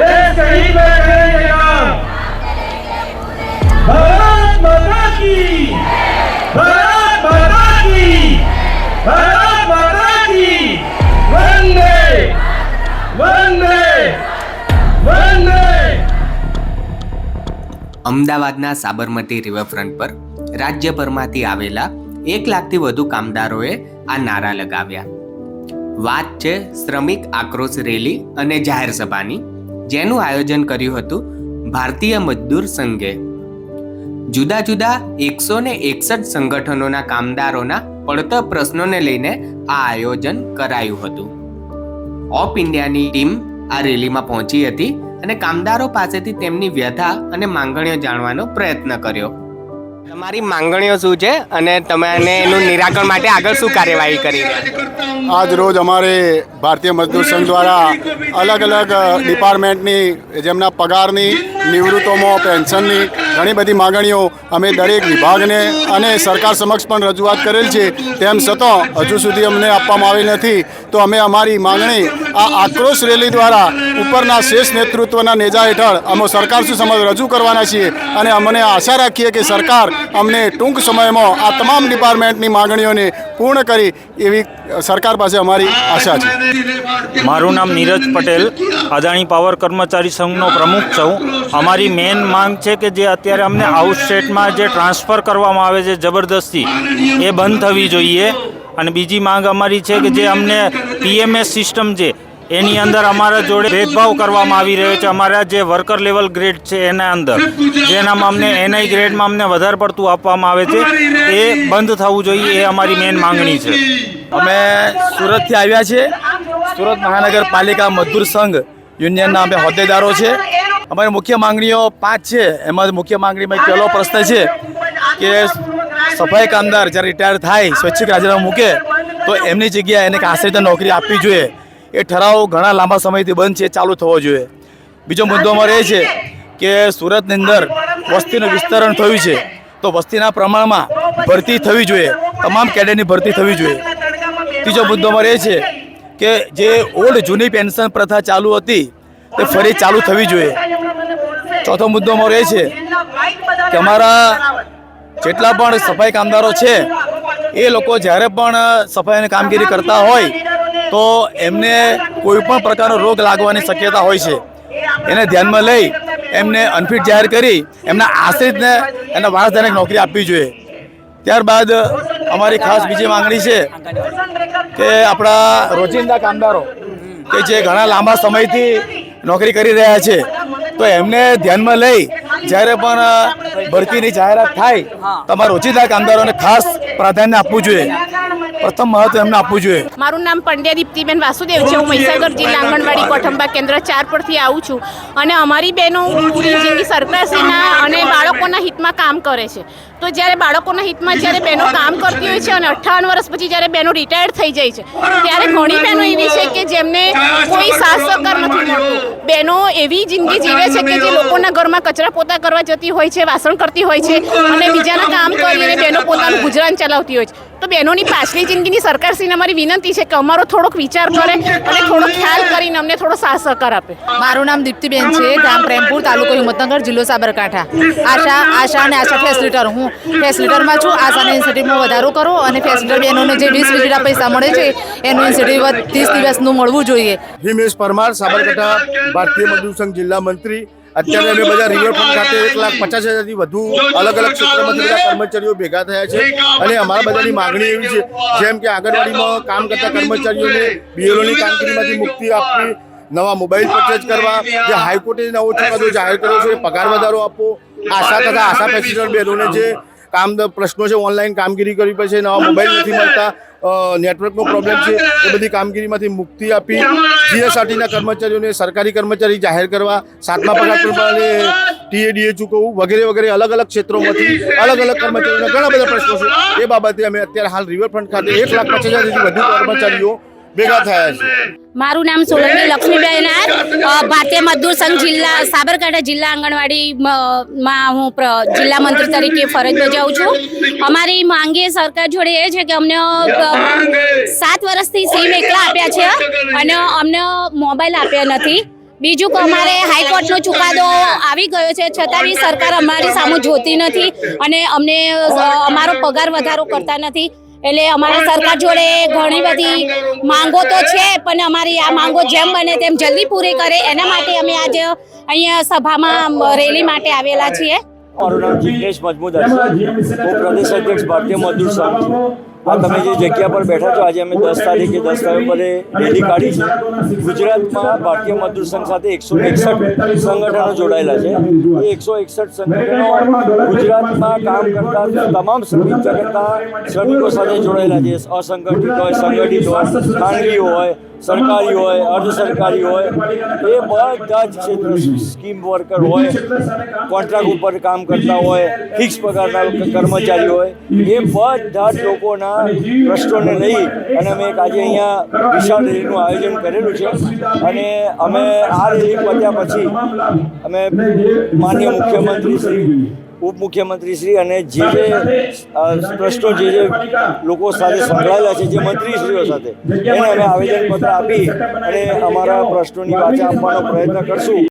देश के हित में करेंगे काम भारत माता की भारत माता की भारत माता की वंदे वंदे वंदे અમદાવાદના સાબરમતી રિવરફ્રન્ટ પર રાજ્યભરમાંથી આવેલા એક લાખથી વધુ કામદારોએ આ નારા લગાવ્યા વાત છે શ્રમિક આક્રોશ રેલી અને જાહેર સભાની જેનું આયોજન કર્યું હતું ભારતીય મજદૂર સંઘે. જુદા જુદા એકસો ને એકસઠ સંગઠનોના કામદારોના પડતર પ્રશ્નોને લઈને આ આયોજન કરાયું હતું. ઓફ ઇન્ડિયાની ટીમ આ રેલીમાં પહોંચી હતી અને કામદારો પાસેથી તેમની વ્યથા અને માંગણીઓ જાણવાનો પ્રયત્ન કર્યો. તમારી માંગણીઓ શું છે અને તમે એનું નિરાકરણ માટે આગળ શું કાર્યવાહી કરી રહ્યા આજ રોજ અમારે ભારતીય મજદૂર સંઘ દ્વારા અલગ અલગ ડિપાર્ટમેન્ટની જેમના પગારની નિવૃત્તોમાં પેન્શનની ઘણી બધી માગણીઓ અમે દરેક વિભાગને અને સરકાર સમક્ષ પણ રજૂઆત કરેલ છે. તેમ છતાં હજુ સુધી અમને આપવામાં આવી નથી. તો અમે અમારી માંગણી આ આક્રોશ રેલી દ્વારા ઉપરના શેષ નેતૃત્વના નેજા હેઠળ અમે સરકાર શું સમક્ષ રજૂ કરવાના છીએ અને અમને આશા રાખીએ કે સરકાર અમને ટૂંક સમયમાં આ તમામ ડિપાર્ટમેન્ટની માગણીઓને પૂર્ણ કરી એવી સરકાર પાસે અમારી આશા છે. મારું નામ નીરજ પટેલ. અદાણી પાવર કર્મચારી સંઘનો પ્રમુખ છું. અમારી મેઇન માંગ છે કે જે અત્યારે અમને આઉટસ્ટેટમાં જે ટ્રાન્સફર કરવામાં આવે છે જબરદસ્તી, એ બંધ થવી જોઈએ. અને બીજી માંગ અમારી છે કે જે અમને પીએમએસ સિસ્ટમ છે એની અંદર અમારા જોડે ભેદભાવ કરવામાં આવી રહ્યો છે. અમારા જે વર્કર લેવલ ગ્રેડ છે એના અંદર, જેનામાં અમને એનઆઈ ગ્રેડમાં અમને વધારે પડતું આપવામાં આવે છે, એ બંધ થવું જોઈએ એ અમારી મેઇન માંગણી છે. અમે સુરતથી આવ્યા છીએ. સુરત મહાનગરપાલિકા મજદૂર સંઘ, યુનિયનના અમે હોદ્દેદારો છે. અમારી મુખ્ય માંગણીઓ પાંચ છે. એમાં મુખ્ય માંગણીમાં પહેલો પ્રશ્ન છે કે સફાઈ કામદાર જ્યારે રિટાયર થાય, સ્વૈચ્છિક રાજીનામું મૂકે, તો એમની જગ્યાએ એને આશ્રિત નોકરી આપવી જોઈએ. એ ઠરાવ ઘણા લાંબા સમયથી બંધ છે, ચાલુ થવો જોઈએ. બીજો મુદ્દો અમારો એ છે કે સુરતની અંદર વસ્તીનું વિસ્તરણ થયું છે, તો વસ્તીના પ્રમાણમાં ભરતી થવી જોઈએ. તમામ કેડેટની ભરતી થવી જોઈએ. ત્રીજો મુદ્દો અમારો એ છે કે જે ઓલ્ડ જૂની પેન્શન પ્રથા ચાલુ હતી, તે ફરી ચાલુ થવી જોઈએ. ચોથો મુદ્દો અમારો એ છે કે અમારા જેટલા પણ સફાઈ કામદારો છે, એ લોકો જ્યારે પણ સફાઈની કામગીરી કરતા હોય, તો એમને કોઈ પણ પ્રકારનો રોગ લાગવાની શક્યતા હોય છે. એને ધ્યાનમાં લઈ એમને અનફિટ જાહેર કરી, એમના આશ્રિતને એના વારસદારને નોકરી આપવી જોઈએ. ત્યારબાદ અમારી ખાસ બીજી માંગણી છે કે આપણા રોજિંદા કામદારો કે જે ઘણા લાંબા સમયથી નોકરી કરી રહ્યા છે તો એમને ધ્યાનમાં લઈ જ્યારે પણ ભરતીની જાહેરાત થાય, તમારે રોજિંદા કામદારોને ખાસ પ્રાધાન્ય આપવું જોઈએ. પ્રથમ મહત્વ એમને આપવું જોઈએ. મારું નામ પંડ્યા દીપ્તિબેન વાસુદેવ છે. હું મહીસાગર જિલ્લા આંગણવાડી કોઠંબા કેન્દ્ર ચાર પરથી આવું છું. અને અમારી બહેનો પૂરી જિંદગી સરકારશ્રીના અને બાળકોના હિતમાં કામ કરે છે. તો જ્યારે બાળકોના હિતમાં જ્યારે બહેનો કામ કરતી હોય છે અને અઠ્ઠાવન વર્ષ પછી જ્યારે બહેનો રિટાયર્ડ થઈ જાય છે ત્યારે ઘણી બહેનો એવી છે કે જેમને કોઈ સાથ સહકાર નથી મળતો. બહેનો એવી જિંદગી જીવે છે કે જે લોકોના ઘરમાં કચરા પોતા કરવા જતી હોય છે વાસણ કરતી હોય છે અને બીજાના કામ કરીને બહેનો પોતાનું ગુજરાન ચલાવતી હોય છે. તો બહેનોની પાછલી જિંદગીની સરકારશ્રીને અમારી વિનંતી છે કે અમારો થોડોક વિચાર કરે અને થોડો ખ્યાલ કરીને અમને થોડો સાથ સહકાર આપે. મારું નામ દીપ્તિબેન છે ગામ પ્રેમપુર તાલુકો હિંમતનગર જિલ્લો સાબરકાંઠા. આશા આશા અને આશા ફેસિલિટર હું. ફેસિલિટરમાં છું આશાના ઇન્સેન્ટિવમાં વધારો કરો અને ફેસિલિટર બહેનોને જે વીસ વીજળા પૈસા મળે છે એનું ઇન્સેન્ટિવ ત્રીસ દિવસનું મળવું જોઈએ. હિમેશ પરમાર સાબરકાંઠા ભારતીય મજદૂર સંઘ જિલ્લા મંત્રી. અત્યારે અમે બધા રિવરફ્રન્ટ ખાતે એક લાખ પચાસ હજારથી વધુ અલગ અલગ ક્ષેત્રમાંથી બધા કર્મચારીઓ ભેગા થયા છે. અને અમારા બધાની માગણી એવી છે જેમ કે આંગણવાડીમાં કામ કરતા કર્મચારીઓને બીએલઓની કામગીરીમાંથી મુક્તિ આપવી નવા મોબાઈલ પરચેજ કરવા જે હાઈકોર્ટે નવો ચુકાદો જાહેર કર્યો છે પગાર વધારો આપવો આશા તથા આશા પેસેન્જર બહેનોને જે કામ પ્રશ્નો છે, ઓનલાઈન કામગીરી કરવી પડશે, નવા મોબાઈલ નથી મળતા નેટવર્કનો પ્રોબ્લેમ છે, એ બધી કામગીરીમાંથી મુક્તિ આપી જીએસઆરટીના કર્મચારીઓને સરકારી કર્મચારી જાહેર કરવા, સાતમા પગાર પ્રમાણે ટીએડીએ ચૂકવવું વગેરે વગેરે અલગ અલગ ક્ષેત્રોમાંથી અલગ અલગ કર્મચારીઓના ઘણા બધા પ્રશ્નો છે. એ બાબતે અમે અત્યારે હાલ રિવરફ્રન્ટ ખાતે એક લાખ પચાસ હજારથી વધુ કર્મચારીઓ ભેગા થયા છે. મારું નામ સોલંકી લક્ષ્મીબેન ભારતીય મજદૂર સંઘ જિલ્લા સાબરકાંઠા જિલ્લા આંગણવાડી માં હું જિલ્લા મંત્રી તરીકે ફરજ બજાવું છું. અમારી માંગે સરકાર જોડે એ છે કે અમને સાત વર્ષથી સીમ એકલા આપ્યા છે અને અમને મોબાઈલ આપ્યા નથી. બીજું કે અમારે હાઈકોર્ટનો ચુકાદો આવી ગયો છે. છતાં બી સરકાર અમારી સામે જોતી નથી અને અમને અમારો પગાર વધારો કરતા નથી. એટલે અમારા સરકાર જોડે ઘણી બધી માંગો તો છે પણ અમારી આ માંગો જેમ બને તેમ જલ્દી પૂરી કરે. એના માટે અમે આજે અહીંયા સભામાં રેલી માટે આવેલા છીએ. મારું નામ જિગ્નેશ મજમુદાર હું પ્રદેશ અધ્યક્ષ ભારતીય મજદૂર સંઘ છું. આ તમે જે જગ્યા પર બેઠા છો, આજે અમે દસ તારીખે દસ નવેમ્બરે રેલી કાઢી છે. ગુજરાતમાં ભારતીય મજદૂર સંઘ સાથે એકસો એકસઠ સંગઠનો જોડાયેલા છે. એ એકસો એકસઠ સંગઠનો ગુજરાતમાં કામ કરતા તમામ શ્રમિક જગતના શ્રમિકો સાથે જોડાયેલા છે. અસંગઠિત હોય, સંગઠિત હોય ખાનગી હોય સરકારી હોય અર્ધ સરકારી હોય, એ બધા જ ક્ષેત્ર સ્કીમ વર્કર હોય, કોન્ટ્રાક્ટ ઉપર કામ કરતા હોય, ફિક્સ પગારના કર્મચારી હોય, એ બધા જ લોકોના પ્રશ્નોને લઈ અને અમે એક આજે અહીંયા વિશાળ રેલીનું આયોજન કરેલું છે. અને અમે આ રેલી પત્યા પછી અમે માન્ય મુખ્યમંત્રી શ્રી ઉપમુખ્યમંત્રી શ્રી અને જે જે પ્રશ્નો જે જે લોકો સાથે સંકળાયેલા છે જે મંત્રીશ્રીઓ સાથે એને અમે આવેદનપત્ર આપી અને અમારા પ્રશ્નોની વાચા આપવાનો પ્રયત્ન કરશું.